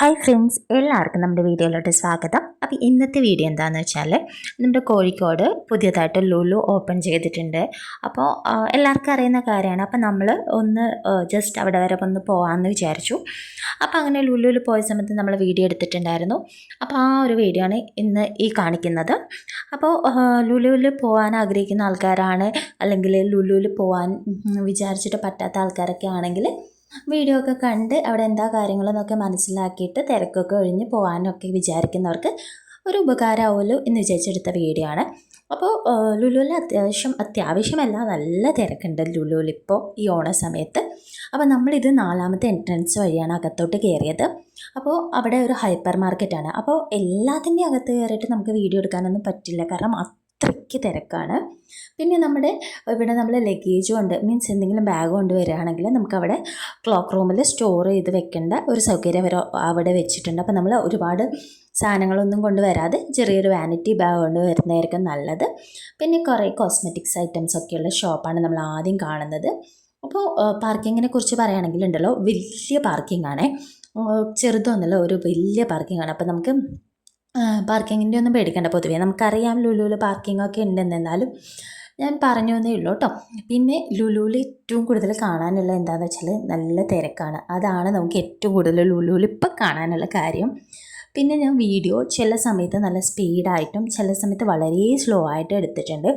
Hi friends എല്ലാവർക്കും നമ്മുടെ വീഡിയോയിലോട്ട് സ്വാഗതം. അപ്പോൾ ഇന്നത്തെ വീഡിയോ എന്താണെന്ന് വെച്ചാൽ നമ്മുടെ കോഴിക്കോട് പുതിയതായിട്ട് ലുലു ഓപ്പൺ ചെയ്തിട്ടുണ്ട്. അപ്പോൾ എല്ലാവർക്കും അറിയുന്ന കാര്യമാണ്. അപ്പോൾ നമ്മൾ ഒന്ന് ജസ്റ്റ് അവിടെ വരെ ഒന്ന് പോകാമെന്ന് വിചാരിച്ചു. അപ്പോൾ അങ്ങനെ ലുലുവിൽ പോയ സമയത്ത് നമ്മൾ വീഡിയോ എടുത്തിട്ടുണ്ടായിരുന്നു. അപ്പോൾ ആ ഒരു വീഡിയോ ആണ് ഇന്ന് ഈ കാണിക്കുന്നത്. അപ്പോൾ ലുലുവിൽ പോകാൻ ആഗ്രഹിക്കുന്ന ആൾക്കാരാണ് അല്ലെങ്കിൽ ലുലുവിൽ പോകാൻ വിചാരിച്ചിട്ട് പറ്റാത്ത ആൾക്കാരൊക്കെ ആണെങ്കിൽ വീഡിയോ ഒക്കെ കണ്ട് അവിടെ എന്താ കാര്യങ്ങളെന്നൊക്കെ മനസ്സിലാക്കിയിട്ട് തിരക്കൊക്കെ ഒഴിഞ്ഞ് പോകാനൊക്കെ വിചാരിക്കുന്നവർക്ക് ഒരു ഉപകാരമാവുമല്ലോ എന്ന് വിചാരിച്ചെടുത്ത വീഡിയോ ആണ്. അപ്പോൾ ലുലുവിൽ അത്യാവശ്യം അത്യാവശ്യമല്ല നല്ല തിരക്കുണ്ട് ലുലുവിൽ ഇപ്പോൾ ഈ ഓണ സമയത്ത്. അപ്പോൾ നമ്മളിത് നാലാമത്തെ എൻട്രൻസ് വഴിയാണ് അകത്തോട്ട് കയറിയത് അപ്പോൾ അവിടെ ഒരു ഹൈപ്പർ മാർക്കറ്റാണ് അപ്പോൾ എല്ലാത്തിന്റെയും അകത്ത് കയറിയിട്ട് നമുക്ക് വീഡിയോ എടുക്കാനൊന്നും പറ്റില്ല. കാരണം അത്രയ്ക്ക് തിരക്കാണ്. പിന്നെ നമ്മുടെ ഇവിടെ നമ്മൾ ലഗേജും ഉണ്ട്. മീൻസ് എന്തെങ്കിലും ബാഗ് കൊണ്ട് വരികയാണെങ്കിൽ നമുക്കവിടെ ക്ലോക്ക് റൂമിൽ സ്റ്റോർ ചെയ്ത് വെക്കേണ്ട ഒരു സൗകര്യം അവർ അവിടെ വെച്ചിട്ടുണ്ട്. അപ്പോൾ നമ്മൾ ഒരുപാട് സാധനങ്ങളൊന്നും കൊണ്ടുവരാതെ ചെറിയൊരു വാനിറ്റി ബാഗ് കൊണ്ട് വരുന്നതായിരിക്കും നല്ലത്. പിന്നെ കുറേ കോസ്മെറ്റിക്സ് ഐറ്റംസ് ഒക്കെയുള്ള ഷോപ്പാണ് നമ്മൾ ആദ്യം കാണുന്നത്. അപ്പോൾ പാർക്കിങ്ങിനെ കുറിച്ച് പറയുകയാണെങ്കിൽ ഉണ്ടല്ലോ വലിയ പാർക്കിംഗ് ആണേ. ചെറുതൊന്നുമല്ല ഒരു വലിയ പാർക്കിംഗ് ആണ്. അപ്പോൾ നമുക്ക് പാർക്കിങ്ങിന്റെ ഒന്നും പേടിക്കേണ്ട. പൊതുവേ നമുക്കറിയാം ലുലുവിൽ പാർക്കിംഗ് ഒക്കെ ഉണ്ടെന്ന്. എന്നാലും ഞാൻ പറഞ്ഞു എന്നേ ഉള്ളൂ കേട്ടോ പിന്നെ ലുലുവിൽ ഏറ്റവും കൂടുതൽ കാണാനുള്ള എന്താണെന്ന് വെച്ചാൽ നല്ല തിരക്കാണ്. അതാണ് നമുക്ക് ഏറ്റവും കൂടുതൽ ലുലുവിൽ ഇപ്പം കാണാനുള്ള കാര്യം. പിന്നെ ഞാൻ വീഡിയോ ചില സമയത്ത് നല്ല സ്പീഡായിട്ടും ചില സമയത്ത് വളരെ സ്ലോ ആയിട്ടും എടുത്തിട്ടുണ്ട്.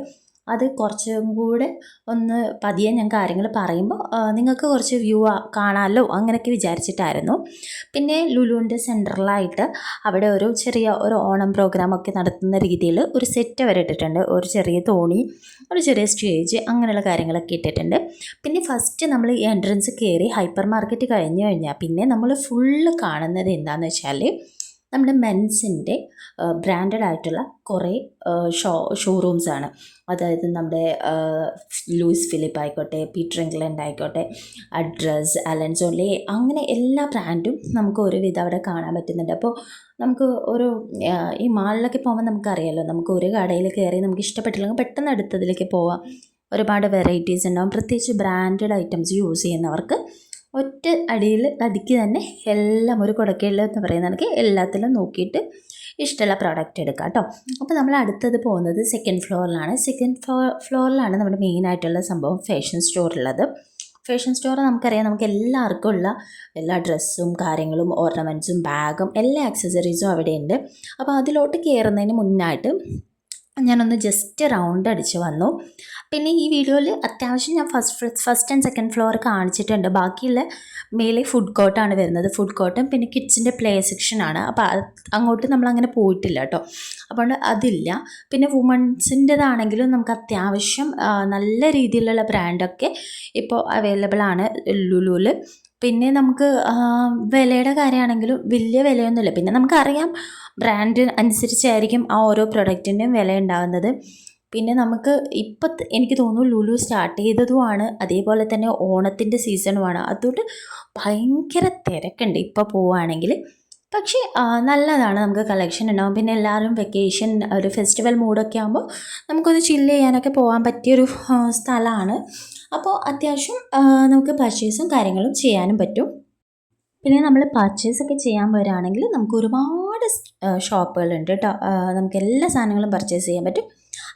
അത് കുറച്ചും കൂടെ ഒന്ന് പതിയെ ഞാൻ കാര്യങ്ങൾ പറയുമ്പോൾ നിങ്ങൾക്ക് കുറച്ച് വ്യൂ കാണാമല്ലോ അങ്ങനെയൊക്കെ വിചാരിച്ചിട്ടായിരുന്നു. പിന്നെ ലുലുവിന്റെ സെന്ററിലായിട്ട് അവിടെ ഒരു ചെറിയ ഒരു ഓണം പ്രോഗ്രാമൊക്കെ നടത്തുന്ന രീതിയിൽ ഒരു സെറ്റ് വരെ ഇട്ടിട്ടുണ്ട്. ഒരു ചെറിയ തോണി ഒരു ചെറിയ സ്റ്റേജ് അങ്ങനെയുള്ള കാര്യങ്ങളൊക്കെ ഇട്ടിട്ടുണ്ട്. പിന്നെ ഫസ്റ്റ് നമ്മൾ ഈ എൻട്രൻസ് കയറി ഹൈപ്പർ മാർക്കറ്റ് കഴിഞ്ഞു കഴിഞ്ഞാൽ പിന്നെ നമ്മൾ ഫുള്ള് കാണുന്നത് എന്താണെന്ന് വെച്ചാൽ നമ്മുടെ മെൻസിന്റെ ബ്രാൻഡഡ് ആയിട്ടുള്ള കുറേ ഷോ ഷോറൂംസ് ആണ്. അതായത് നമ്മുടെ ലൂയിസ് ഫിലിപ്പ് ആയിക്കോട്ടെ പീറ്റർ ഇംഗ്ലണ്ട് ആയിക്കോട്ടെ അഡ്രസ് അലൻസോൺലി അങ്ങനെ എല്ലാ ബ്രാൻഡും നമുക്ക് ഒരുവിധം അവിടെ കാണാൻ പറ്റുന്നുണ്ട്. അപ്പോൾ നമുക്ക് ഒരു ഈ മാളിലൊക്കെ പോകുമ്പോൾ നമുക്കറിയാമല്ലോ നമുക്ക് ഒരു കടയിൽ കയറി നമുക്ക് ഇഷ്ടപ്പെട്ടില്ലെങ്കിൽ പെട്ടെന്ന് അടുത്തതിലേക്ക് പോവാം. ഒരുപാട് വെറൈറ്റീസ് ഉണ്ടാവും. പ്രത്യേകിച്ച് ബ്രാൻഡഡ് ഐറ്റംസ് യൂസ് ചെയ്യുന്നവർക്ക് ഒറ്റ അടിയിൽ അടിക്ക് തന്നെ എല്ലാം ഒരു കുടക്കയിൽ എന്ന് പറയുന്ന കണക്ക് എല്ലാത്തിലും നോക്കിയിട്ട് ഇഷ്ടമുള്ള പ്രോഡക്റ്റ് എടുക്കാം കേട്ടോ. അപ്പോൾ നമ്മൾ അടുത്തത് പോകുന്നത് സെക്കൻഡ് ഫ്ലോറിലാണ് സെക്കൻഡ് ഫ്ലോ ഫ്ലോറിലാണ് നമ്മുടെ മെയിനായിട്ടുള്ള സംഭവം ഫാഷൻ സ്റ്റോർ ഉള്ളത്. ഫാഷൻ സ്റ്റോർ നമുക്കറിയാം നമുക്ക് എല്ലാവർക്കും ഉള്ള എല്ലാ ഡ്രസ്സും കാര്യങ്ങളും ഓർണമെന്റ്സും ബാഗും എല്ലാ ആക്സസറീസും അവിടെയുണ്ട്. അപ്പോൾ അതിലോട്ട് കയറുന്നതിന് മുന്നായിട്ട് ഞാനൊന്ന് ജസ്റ്റ് റൗണ്ട് അടിച്ച് വന്നു. പിന്നെ ഈ വീഡിയോയിൽ അത്യാവശ്യം ഞാൻ first first and second floor കാണിച്ചിട്ടുണ്ട്. ബാക്കിയുള്ള മേലെ ഫുഡ് കോർട്ടാണ് വരുന്നത്. ഫുഡ് കോർട്ടും പിന്നെ കിഡ്സിന്റെ പ്ലേ സെക്ഷനാണ് അപ്പോൾ അങ്ങോട്ട് നമ്മൾ അങ്ങനെ പോയിട്ടില്ല കേട്ടോ. അപ്പോൾ അതില്ല. പിന്നെ വുമൺസിന്റെതാണെങ്കിലും നമുക്ക് അത്യാവശ്യം നല്ല രീതിയിലുള്ള ബ്രാൻഡൊക്കെ ഇപ്പോൾ അവൈലബിൾ ആണ് ലുലുവിൽ പിന്നെ നമുക്ക് വിലയുടെ കാര്യമാണെങ്കിലും വലിയ വിലയൊന്നുമില്ല. പിന്നെ നമുക്കറിയാം ബ്രാൻഡ് അനുസരിച്ചായിരിക്കും ആ ഓരോ പ്രൊഡക്റ്റിന്റെയും വില ഉണ്ടാകുന്നത്. പിന്നെ നമുക്ക് ഇപ്പം എനിക്ക് തോന്നുന്നു ലുലു സ്റ്റാർട്ട് ചെയ്തതുമാണ് അതേപോലെ തന്നെ ഓണത്തിന്റെ സീസണുമാണ് അതുകൊണ്ട് ഭയങ്കര തിരക്കുണ്ട് ഇപ്പോൾ പോവുകയാണെങ്കിൽ. പക്ഷേ നല്ലതാണ് നമുക്ക് കളക്ഷൻ ഉണ്ടാവും. പിന്നെ എല്ലാവരും വെക്കേഷൻ ഒരു ഫെസ്റ്റിവൽ മൂഡൊക്കെ ആകുമ്പോൾ നമുക്കൊന്ന് ചില്ല് ചെയ്യാനൊക്കെ പോകാൻ പറ്റിയൊരു സ്ഥലമാണ്. അപ്പോൾ അത്യാവശ്യം നമുക്ക് പർച്ചേസും കാര്യങ്ങളും ചെയ്യാനും പറ്റും. പിന്നെ നമ്മൾ പർച്ചേസ് ഒക്കെ ചെയ്യാൻ വരികയാണെങ്കിൽ നമുക്ക് ഒരുപാട് ഷോപ്പുകളുണ്ട് കേട്ടോ നമുക്ക് എല്ലാ സാധനങ്ങളും പർച്ചേസ് ചെയ്യാൻ പറ്റും.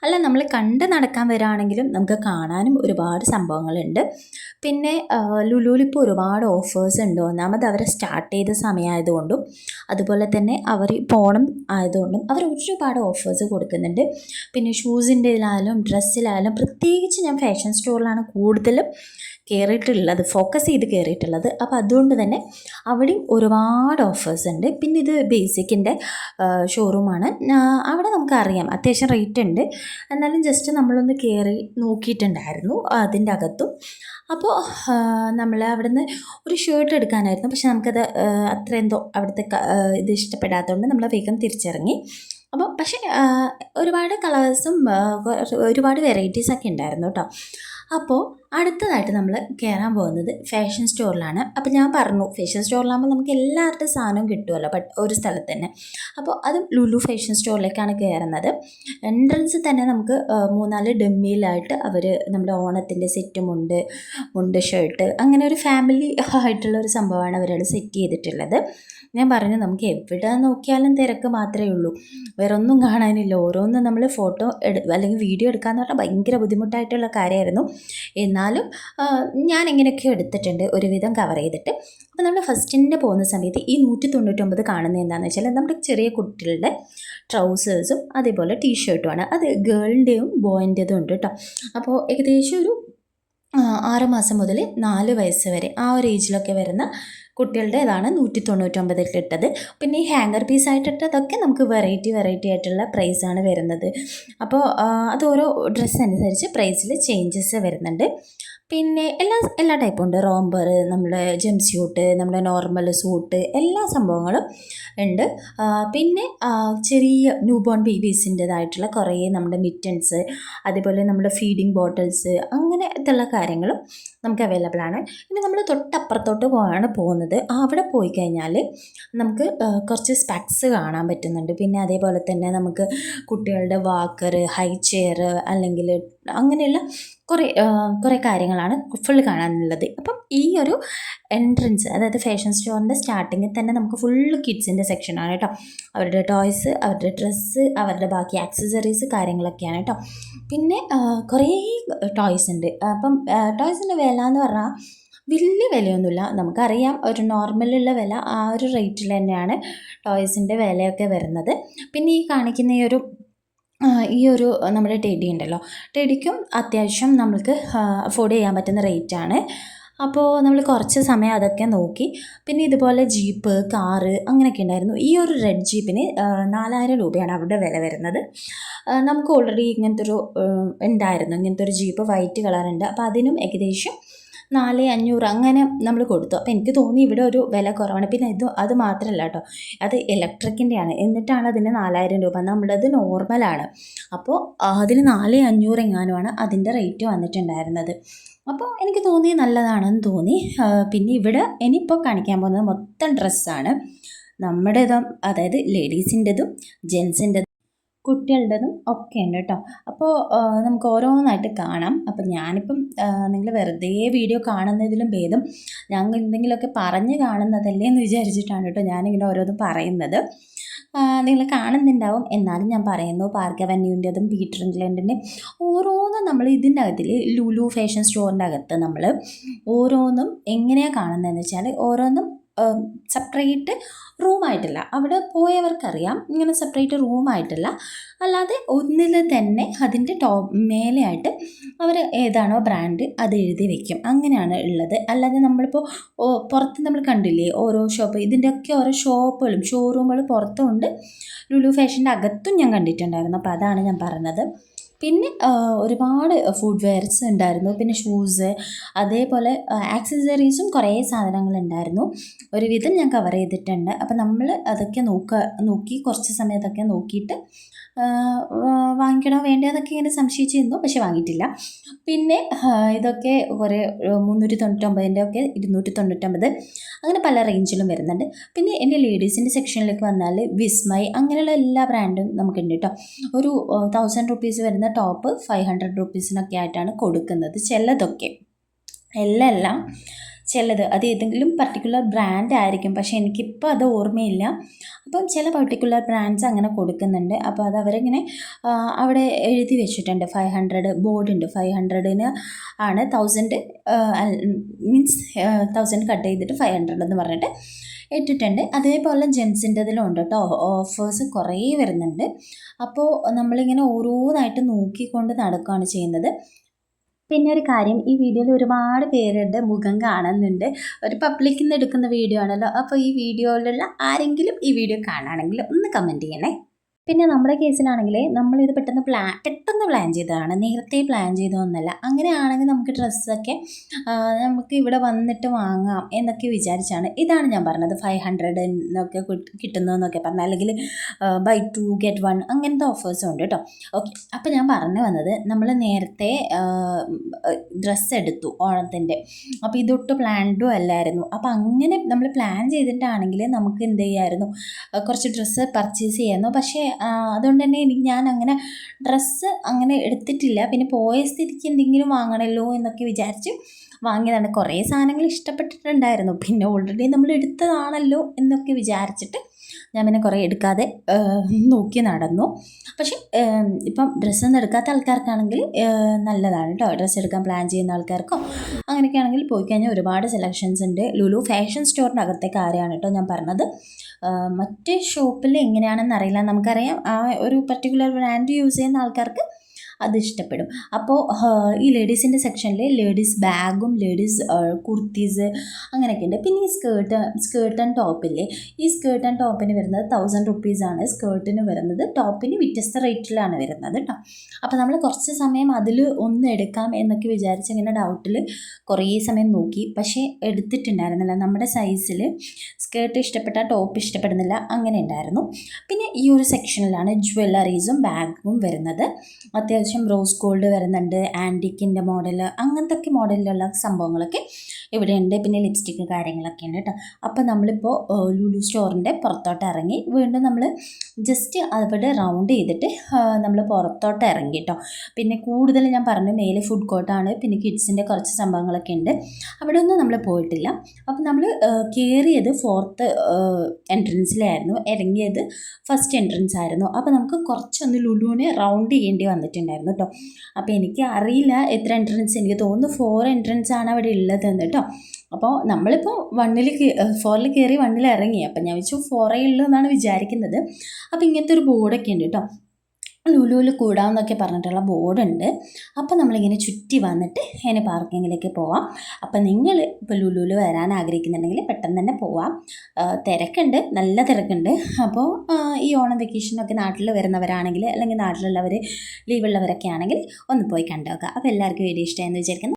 അല്ല നമ്മൾ കണ്ട് നടക്കാൻ വരാണെങ്കിലും നമുക്ക് കാണാനും ഒരുപാട് സംഭവങ്ങളുണ്ട്. പിന്നെ ലുലുവിൽ ഒരുപാട് ഓഫേഴ്സ് ഉണ്ട്. ഒന്നാമത് അവർ സ്റ്റാർട്ട് ചെയ്ത സമയമായതുകൊണ്ടും അതുപോലെ തന്നെ അവർ പോണം ആയതുകൊണ്ടും അവർ ഒരുപാട് ഓഫേഴ്സ് കൊടുക്കുന്നുണ്ട്. പിന്നെ ഷൂസിന്റെ ഇതിലായാലും ഡ്രസ്സിലായാലും പ്രത്യേകിച്ച് ഞാൻ ഫാഷൻ സ്റ്റോറിലാണ് കൂടുതലും കയറിയിട്ടുള്ളത് ഫോക്കസ് ചെയ്ത് കയറിയിട്ടുള്ളത് അപ്പോൾ അതുകൊണ്ട് തന്നെ അവിടെയും ഒരുപാട് ഓഫേഴ്സ് ഉണ്ട്. പിന്നെ ഇത് ബേസിക്കിന്റെ ഷോറൂമാണ് അവിടെ നമുക്കറിയാം അത്യാവശ്യം റേറ്റ് ഉണ്ട്. എന്നാലും ജസ്റ്റ് നമ്മളൊന്ന് കയറി നോക്കിയിട്ടുണ്ടായിരുന്നു അതിന്റെ അകത്തും. അപ്പോൾ നമ്മൾ അവിടുന്ന് ഒരു ഷർട്ട് എടുക്കാനായിരുന്നു. പക്ഷെ നമുക്കത് അത്ര എന്തോ അവിടുത്തെ ഇത് ഇഷ്ടപ്പെടാത്തതുകൊണ്ട് നമ്മൾ വേഗം തിരിച്ചിറങ്ങി. അപ്പോൾ പക്ഷേ ഒരുപാട് കളേഴ്സും ഒരുപാട് വെറൈറ്റീസൊക്കെ ഉണ്ടായിരുന്നു കേട്ടോ. അപ്പോൾ അടുത്തതായിട്ട് നമ്മൾ കയറാൻ പോകുന്നത് ഫാഷൻ സ്റ്റോറിലാണ് അപ്പോൾ ഞാൻ പറഞ്ഞു ഫാഷൻ സ്റ്റോറിലാകുമ്പോൾ നമുക്ക് എല്ലാവരുടെ സാധനവും കിട്ടുമല്ലോ ബട്ട് ഒരു സ്ഥലത്ത് തന്നെ. അപ്പോൾ അതും ലുലു ഫാഷൻ സ്റ്റോറിലേക്കാണ് കയറുന്നത്. എൻട്രൻസ് തന്നെ നമുക്ക് മൂന്നാൽ ഡെമ്മിയിലായിട്ട് അവർ നമ്മുടെ ഓണത്തിന്റെ സെറ്റ് മുണ്ട് മുണ്ട് ഷർട്ട് അങ്ങനെ ഒരു ഫാമിലി ആയിട്ടുള്ള ഒരു സംഭവമാണ് അവരവിടെ സെറ്റ് ചെയ്തിട്ടുള്ളത്. ഞാൻ പറഞ്ഞു നമുക്ക് എവിടെ നോക്കിയാലും തിരക്ക് മാത്രമേ ഉള്ളൂ. വേറെ ഒന്നും കാണാനില്ല. ഓരോന്നും നമ്മൾ ഫോട്ടോ എടു അല്ലെങ്കിൽ വീഡിയോ എടുക്കാന്ന് പറഞ്ഞാൽ ഭയങ്കര ബുദ്ധിമുട്ടായിട്ടുള്ള കാര്യമായിരുന്നു. എന്നാലും ഞാൻ ഇങ്ങനെയൊക്കെ എടുത്തിട്ടുണ്ട് ഒരുവിധം കവർ ചെയ്തിട്ട്. അപ്പോൾ നമ്മൾ ഫസ്റ്റിന്റെ പോകുന്ന സമയത്ത് ഈ നൂറ്റി തൊണ്ണൂറ്റൊമ്പത് കാണുന്നത് എന്താണെന്ന് വെച്ചാൽ നമ്മുടെ ചെറിയ കുട്ടികളുടെ ട്രൗസേഴ്സും അതേപോലെ ടീഷർട്ടും ആണ്. അത് ഗേളിന്റെയും ബോയിന്റെതും ഉണ്ട് കേട്ടോ അപ്പോൾ ഏകദേശം ഒരു ആറ് മാസം മുതൽ നാല് വയസ്സ് വരെ ആ ഒരു ഏജിലൊക്കെ വരുന്ന കുട്ടികളുടെ ഇതാണ് നൂറ്റി തൊണ്ണൂറ്റൊമ്പതിൽ ഇട്ടത് പിന്നെ ഈ ഹാങ്കർ പീസ് ആയിട്ടിട്ടതൊക്കെ നമുക്ക് വെറൈറ്റി വെറൈറ്റി ആയിട്ടുള്ള പ്രൈസാണ് വരുന്നത്. അപ്പോൾ അത് ഓരോ ഡ്രസ്സ് അനുസരിച്ച് പ്രൈസിൽ ചേഞ്ചസ് വരുന്നുണ്ട്. പിന്നെ എല്ലാ എല്ലാ ടൈപ്പും ഉണ്ട്. റോംബർ നമ്മുടെ ജംപ് സ്യൂട്ട് നമ്മുടെ നോർമൽ സൂട്ട് എല്ലാ സംഭവങ്ങളും ഉണ്ട്. പിന്നെ ചെറിയ ന്യൂ ബോൺ ബേബീസിന്റെതായിട്ടുള്ള കുറേ നമ്മുടെ മിറ്റൻസ് അതേപോലെ നമ്മുടെ ഫീഡിങ് ബോട്ടിൽസ് അങ്ങനത്തുള്ള കാര്യങ്ങളും നമുക്ക് അവൈലബിൾ ആണ്. ഇനി നമ്മൾ തൊട്ടപ്പുറത്തോട്ട് പോയാണ് പോകുന്നത്. അവിടെ പോയി കഴിഞ്ഞാൽ നമുക്ക് കുറച്ച് സ്പെക്സ് കാണാൻ പറ്റുന്നുണ്ട്. പിന്നെ അതേപോലെ തന്നെ നമുക്ക് കുട്ടികളുടെ വാക്കർ ഹൈ ചെയർ അല്ലെങ്കിൽ അങ്ങനെയുള്ള കുറേ കുറേ കാര്യങ്ങളാണ് ഫുൾ കാണാനുള്ളത്. അപ്പം ഈ ഒരു എൻട്രൻസ് അതായത് ഫാഷൻ സ്റ്റോറിന്റെ സ്റ്റാർട്ടിങ്ങിൽ തന്നെ നമുക്ക് ഫുള്ള് കിഡ്സിന്റെ സെക്ഷനാണ് കേട്ടോ അവരുടെ ടോയ്സ് അവരുടെ ഡ്രസ്സ് അവരുടെ ബാക്കി ആക്സസറീസ് കാര്യങ്ങളൊക്കെയാണ് കേട്ടോ പിന്നെ കുറേ ടോയ്സ് ഉണ്ട്. അപ്പം ടോയ്സിന്റെ വില എന്ന് പറഞ്ഞാൽ വലിയ വിലയൊന്നുമില്ല. നമുക്കറിയാം ഒരു നോർമലുള്ള വില ആ ഒരു റേറ്റിൽ തന്നെയാണ് ടോയ്സിന്റെ വിലയൊക്കെ വരുന്നത്. പിന്നെ ഈ കാണിക്കുന്ന ഈ ഒരു ഈ ഒരു നമ്മുടെ ടെഡി ഉണ്ടല്ലോ. ടെഡിക്കും അത്യാവശ്യം നമ്മൾക്ക് അഫോർഡ് ചെയ്യാൻ പറ്റുന്ന റേറ്റാണ് അപ്പോൾ നമ്മൾ കുറച്ച് സമയം അതൊക്കെ നോക്കി. പിന്നെ ഇതുപോലെ ജീപ്പ് കാറ് അങ്ങനെയൊക്കെ ഉണ്ടായിരുന്നു. ഈ ഒരു റെഡ് ജീപ്പിന് നാലായിരം രൂപയാണ് അവിടെ വില വരുന്നത്. നമുക്ക് ഓൾറെഡി ഇങ്ങനത്തെ ഒരു ഉണ്ടായിരുന്നു. ഇങ്ങനത്തെ ഒരു ജീപ്പ് വൈറ്റ് കളറുണ്ട് അപ്പോൾ അതിനും ഏകദേശം നാല് അഞ്ഞൂറ് അങ്ങനെ നമ്മൾ കൊടുത്തു. അപ്പോൾ എനിക്ക് തോന്നി ഇവിടെ ഒരു വില കുറവാണ്. പിന്നെ ഇത് അത് മാത്രമല്ല കേട്ടോ. അത് ഇലക്ട്രിക്കിന്റെയാണ് എന്നിട്ടാണ് അതിന് നാലായിരം രൂപ. നമ്മളത് നോർമലാണ് അപ്പോൾ അതിന് നാല് അഞ്ഞൂറ് എങ്ങാനുമാണ് അതിന്റെ റേറ്റ് വന്നിട്ടുണ്ടായിരുന്നത്. അപ്പോൾ എനിക്ക് തോന്നി നല്ലതാണെന്ന് തോന്നി. പിന്നെ ഇവിടെ ഇനിയിപ്പോൾ കാണിക്കാൻ പോകുന്നത് മൊത്തം ഡ്രസ്സാണ് നമ്മുടേതും അതായത് ലേഡീസിന്റെതും ജെൻസിന്റെതും കുട്ടികളുടേതും ഒക്കെ ഉണ്ട് കേട്ടോ. അപ്പോൾ നമുക്ക് ഓരോന്നായിട്ട് കാണാം. അപ്പോൾ ഞാനിപ്പം നിങ്ങൾ വെറുതെ വീഡിയോ കാണുന്നതിലും ഭേദം ഞങ്ങൾ എന്തെങ്കിലുമൊക്കെ പറഞ്ഞ് കാണുന്നതല്ലേ എന്ന് വിചാരിച്ചിട്ടാണ് കേട്ടോ ഞാനിങ്ങനെ ഓരോന്നും പറയുന്നത്. നിങ്ങൾ കാണുന്നുണ്ടാവും. എന്നാലും ഞാൻ പറയുന്നു പാർഗവന്യൂന്റെതും പീറ്റർ ഇംഗ്ലണ്ടിന്റെയും ഓരോന്നും നമ്മൾ ഇതിന്റെ അകത്തിൽ ലുലു ഫാഷൻ സ്റ്റോറിന്റെ അകത്ത് നമ്മൾ ഓരോന്നും എങ്ങനെയാണ് കാണുന്നതെന്ന് വെച്ചാൽ ഓരോന്നും സെപ്പറേറ്റ് റൂമായിട്ടല്ല അവിടെ പോയവർക്കറിയാം ഇങ്ങനെ സെപ്പറേറ്റ് റൂമായിട്ടല്ല അല്ലാതെ ഒന്നിൽ തന്നെ അതിന്റെ ടോപ്പ് മേലെയായിട്ട് അവർ ഏതാണോ ബ്രാൻഡ് അത് എഴുതി വയ്ക്കും അങ്ങനെയാണ് ഉള്ളത്. അല്ലാതെ നമ്മളിപ്പോൾ പുറത്ത് നമ്മൾ കണ്ടില്ലേ ഓരോ ഷോപ്പ് ഇതിന്റെയൊക്കെ ഓരോ ഷോപ്പുകളും ഷോറൂമുകൾ പുറത്തുമുണ്ട് ലുലു ഫാഷന്റെ അകത്തും ഞാൻ കണ്ടിട്ടുണ്ടായിരുന്നു. അപ്പോൾ അതാണ് ഞാൻ പറഞ്ഞത്. പിന്നെ ഒരുപാട് ഫുഡ് വെയർസ് ഉണ്ടായിരുന്നു. പിന്നെ ഷൂസ് അതേപോലെ ആക്സസറീസും കുറേ സാധനങ്ങൾ ഉണ്ടായിരുന്നു. ഒരുവിധം ഞാൻ കവർ ചെയ്തിട്ടുണ്ട്. അപ്പം നമ്മൾ അതൊക്കെ നോക്കുക നോക്കി കുറച്ച് സമയത്തൊക്കെ നോക്കിയിട്ട് വാങ്ങിക്കണോ വേണ്ടതെന്നൊക്കെ ഇങ്ങനെ സംശയിച്ചിരുന്നു പക്ഷെ വാങ്ങിയിട്ടില്ല. പിന്നെ ഇതൊക്കെ കുറേ മുന്നൂറ്റി തൊണ്ണൂറ്റൊമ്പതിന്റെ ഒക്കെ ഇരുന്നൂറ്റി തൊണ്ണൂറ്റൊമ്പത് അങ്ങനെ പല റേഞ്ചിലും വരുന്നുണ്ട്. പിന്നെ എന്റെ ലേഡീസിന്റെ സെക്ഷനിലേക്ക് വന്നാൽ വിസ്മൈ അങ്ങനെയുള്ള എല്ലാ ബ്രാൻഡും നമുക്കുണ്ട് കേട്ടോ. ഒരു തൗസൻഡ് റുപ്പീസ് വരുന്ന ടോപ്പ് ഫൈവ് ഹൺഡ്രഡ് റുപ്പീസിനൊക്കെ ആയിട്ടാണ് കൊടുക്കുന്നത്. ചിലതൊക്കെ എല്ലാം ചിലത്. അത് ഏതെങ്കിലും പർട്ടിക്കുലർ ബ്രാൻഡ് ആയിരിക്കും. പക്ഷേ എനിക്കിപ്പോൾ അത് ഓർമ്മയില്ല. അപ്പം ചില പർട്ടിക്കുലർ ബ്രാൻഡ്സ് അങ്ങനെ കൊടുക്കുന്നുണ്ട്. അപ്പോൾ അത് അവരിങ്ങനെ അവിടെ എഴുതി വെച്ചിട്ടുണ്ട്. ഫൈവ് ഹൺഡ്രഡ് ബോർഡുണ്ട് ഫൈവ് ഹൺഡ്രഡിന് ആണ് തൗസൻഡ് മീൻസ് തൗസൻഡ് കട്ട് ചെയ്തിട്ട് ഫൈവ് ഹൺഡ്രഡ് എന്ന് പറഞ്ഞിട്ട് ഇട്ടിട്ടുണ്ട്. അതേപോലെ ജെൻസിന്റെതിലും ഉണ്ട് കേട്ടോ. ഓഫേഴ്സ് കുറേ വരുന്നുണ്ട്. അപ്പോൾ നമ്മളിങ്ങനെ ഓരോന്നായിട്ട് നോക്കിക്കൊണ്ട് നടക്കുകയാണ് ചെയ്യുന്നത്. പിന്നെ ഒരു കാര്യം ഈ വീഡിയോയിൽ ഒരുപാട് പേരുടെ മുഖം കാണുന്നുണ്ട്. ഒരു പബ്ലിക്കിൽ നിന്ന് എടുക്കുന്ന വീഡിയോ ആണല്ലോ. അപ്പോൾ ഈ വീഡിയോയിലുള്ള ആരെങ്കിലും ഈ വീഡിയോ കാണുകയാണെങ്കിൽ ഒന്ന് കമന്റ് ചെയ്യണേ. പിന്നെ നമ്മുടെ കേസിലാണെങ്കിൽ നമ്മളിത് പെട്ടെന്ന് പ്ലാൻ പെട്ടെന്ന് പ്ലാൻ ചെയ്തതാണ്. നേരത്തെ പ്ലാൻ ചെയ്തതൊന്നുമല്ല അങ്ങനെയാണെങ്കിൽ നമുക്ക് ഡ്രസ്സൊക്കെ നമുക്ക് ഇവിടെ വന്നിട്ട് വാങ്ങാം എന്നൊക്കെ വിചാരിച്ചാണ്. ഇതാണ് ഞാൻ പറഞ്ഞത്. ഫൈവ് ഹൺഡ്രഡ് എന്നൊക്കെ കിട്ടുന്നതെന്നൊക്കെ പറഞ്ഞത് അല്ലെങ്കിൽ ബൈ ടു ഗെറ്റ് വൺ അങ്ങനത്തെ ഓഫേഴ്സും ഉണ്ട് കേട്ടോ ഓക്കെ അപ്പോൾ ഞാൻ പറഞ്ഞു വന്നത് നമ്മൾ നേരത്തെ ഡ്രസ്സ് എടുത്തു ഓണത്തിന്റെ അപ്പോൾ ഇതൊട്ട് പ്ലാൻഡും അല്ലായിരുന്നു. അപ്പോൾ അങ്ങനെ നമ്മൾ പ്ലാൻ ചെയ്തിട്ടാണെങ്കിൽ നമുക്ക് എന്ത് ചെയ്യായിരുന്നു? കുറച്ച് ഡ്രസ്സ് പർച്ചേസ് ചെയ്യായിരുന്നു. പക്ഷേ അതുകൊണ്ട് തന്നെ എനിക്ക് ഞാൻ അങ്ങനെ ഡ്രസ്സ് അങ്ങനെ എടുത്തിട്ടില്ല. പിന്നെ പോയ സ്ഥിതിക്ക് എന്തെങ്കിലും വാങ്ങണമല്ലോ എന്നൊക്കെ വിചാരിച്ച് വാങ്ങിയതാണ്. കുറേ സാധനങ്ങൾ ഇഷ്ടപ്പെട്ടിട്ടുണ്ടായിരുന്നു. പിന്നെ ഓൾറെഡി നമ്മൾ എടുത്തതാണല്ലോ എന്നൊക്കെ വിചാരിച്ചിട്ട് ഞാൻ പിന്നെ കുറേ എടുക്കാതെ നോക്കി നടന്നു. പക്ഷേ ഇപ്പം ഡ്രസ്സൊന്നും എടുക്കാത്ത ആൾക്കാർക്കാണെങ്കിൽ നല്ലതാണ് കേട്ടോ ഡ്രസ്സ് എടുക്കാൻ പ്ലാൻ ചെയ്യുന്ന ആൾക്കാർക്കോ അങ്ങനെയൊക്കെ ആണെങ്കിൽ പോയി കഴിഞ്ഞാൽ ഒരുപാട് സെലക്ഷൻസ് ഉണ്ട്. ലുലു ഫാഷൻ സ്റ്റോറിന്റെ അകത്തെ കാര്യമാണ് കേട്ടോ ഞാൻ പറഞ്ഞത്. മറ്റ് ഷോപ്പിൽ എങ്ങനെയാണെന്ന് അറിയില്ല. നമുക്കറിയാം ആ ഒരു പർട്ടിക്കുലർ ബ്രാൻഡ് യൂസ് ചെയ്യുന്ന ആൾക്കാർക്ക് അത് ഇഷ്ടപ്പെടും അപ്പോൾ ഈ ലേഡീസിന്റെ സെക്ഷനിൽ ലേഡീസ് ബാഗും ലേഡീസ് കുർത്തീസ് അങ്ങനെയൊക്കെ ഉണ്ട് പിന്നെ ഈ സ്കേർട്ട് സ്കേർട്ട് ആൻഡ് ടോപ്പില്ലേ? ഈ സ്കേർട്ട് ആൻഡ് ടോപ്പിന് വരുന്നത് തൗസൻഡ് റുപ്പീസാണ് സ്കേർട്ടിന് വരുന്നത് ടോപ്പിന് വ്യത്യസ്ത റേറ്റിലാണ് വരുന്നത് കേട്ടോ അപ്പോൾ നമ്മൾ കുറച്ച് സമയം അതിൽ ഒന്ന് എടുക്കാം എന്നൊക്കെ വിചാരിച്ച് ഇങ്ങനെ ഡൗട്ടിൽ കുറേ സമയം നോക്കി. പക്ഷേ എടുത്തിട്ടുണ്ടായിരുന്നില്ല. നമ്മുടെ സൈസിൽ സ്കേർട്ട് ഇഷ്ടപ്പെട്ട ടോപ്പ് ഇഷ്ടപ്പെടുന്നില്ല അങ്ങനെ ഉണ്ടായിരുന്നു. പിന്നെ ഈ ഒരു സെക്ഷനിലാണ് ജ്വല്ലറീസും ബാഗും വരുന്നത്. അത്യാവശ്യം അത്യാവശ്യം റോസ് ഗോൾഡ് വരുന്നുണ്ട് ആന്റിക്കിന്റെ മോഡൽ അങ്ങനത്തെ ഒക്കെ മോഡലിലുള്ള സംഭവങ്ങളൊക്കെ ഇവിടെ ഉണ്ട് പിന്നെ ലിപ്സ്റ്റിക്ക് കാര്യങ്ങളൊക്കെ ഉണ്ട് കേട്ടോ. അപ്പോൾ നമ്മളിപ്പോൾ ലുലു സ്റ്റോറിന്റെ പുറത്തോട്ട് ഇറങ്ങി. വീണ്ടും നമ്മൾ ജസ്റ്റ് അവിടെ റൗണ്ട് ചെയ്തിട്ട് നമ്മൾ പുറത്തോട്ട് ഇറങ്ങി കേട്ടോ. പിന്നെ കൂടുതൽ ഞാൻ പറഞ്ഞു മേലെ ഫുഡ് കോർട്ടാണ് പിന്നെ കിഡ്സിന്റെ കുറച്ച് സംഭവങ്ങളൊക്കെ ഉണ്ട്. അവിടെ ഒന്നും നമ്മൾ പോയിട്ടില്ല. അപ്പോൾ നമ്മൾ കയറിയത് ഫോർത്ത് എൻട്രൻസിലായിരുന്നു ഇറങ്ങിയത് ഫസ്റ്റ് എൻട്രൻസ് ആയിരുന്നു. അപ്പോൾ നമുക്ക് കുറച്ചൊന്ന് ലുലുവിനെ റൗണ്ട് ചെയ്യേണ്ടി വന്നിട്ടുണ്ടായിരുന്നു. കേട്ടോ അപ്പോൾ എനിക്ക് അറിയില്ല എത്ര എൻട്രൻസ് എനിക്ക് തോന്നുന്നു ഫോർ എൻട്രൻസ് ആണ് അവിടെ ഉള്ളതെന്ന് കേട്ടോ അപ്പോൾ നമ്മളിപ്പോൾ വണ്ണിൽ ഫോറിൽ കയറി വണ്ണിൽ ഇറങ്ങി. അപ്പം ഞാൻ വെച്ചു ഫോറേ ഉള്ളൂ എന്നാണ് വിചാരിക്കുന്നത്. അപ്പോൾ ഇങ്ങനത്തെ ഒരു ബോർഡൊക്കെ ഉണ്ട് കേട്ടോ ലുലുവിൽ കൂടാമെന്നൊക്കെ പറഞ്ഞിട്ടുള്ള ബോർഡുണ്ട്. അപ്പോൾ നമ്മളിങ്ങനെ ചുറ്റി വന്നിട്ട് അതിന് പാർക്കിങ്ങിലേക്ക് പോവാം. അപ്പോൾ നിങ്ങൾ ഇപ്പോൾ ലുലുവിൽ വരാൻ ആഗ്രഹിക്കുന്നുണ്ടെങ്കിൽ പെട്ടെന്ന് തന്നെ പോവാം. തിരക്കുണ്ട്. നല്ല തിരക്കുണ്ട്. അപ്പോൾ ഈ ഓണം വെക്കേഷനൊക്കെ നാട്ടിൽ വരുന്നവരാണെങ്കിൽ അല്ലെങ്കിൽ നാട്ടിലുള്ളവർ ലീവുള്ളവരൊക്കെ ആണെങ്കിൽ ഒന്ന് പോയി കണ്ടു അപ്പോൾ എല്ലാവർക്കും വീഡിയോ ഇഷ്ടമായെന്ന് വിചാരിക്കുന്നു.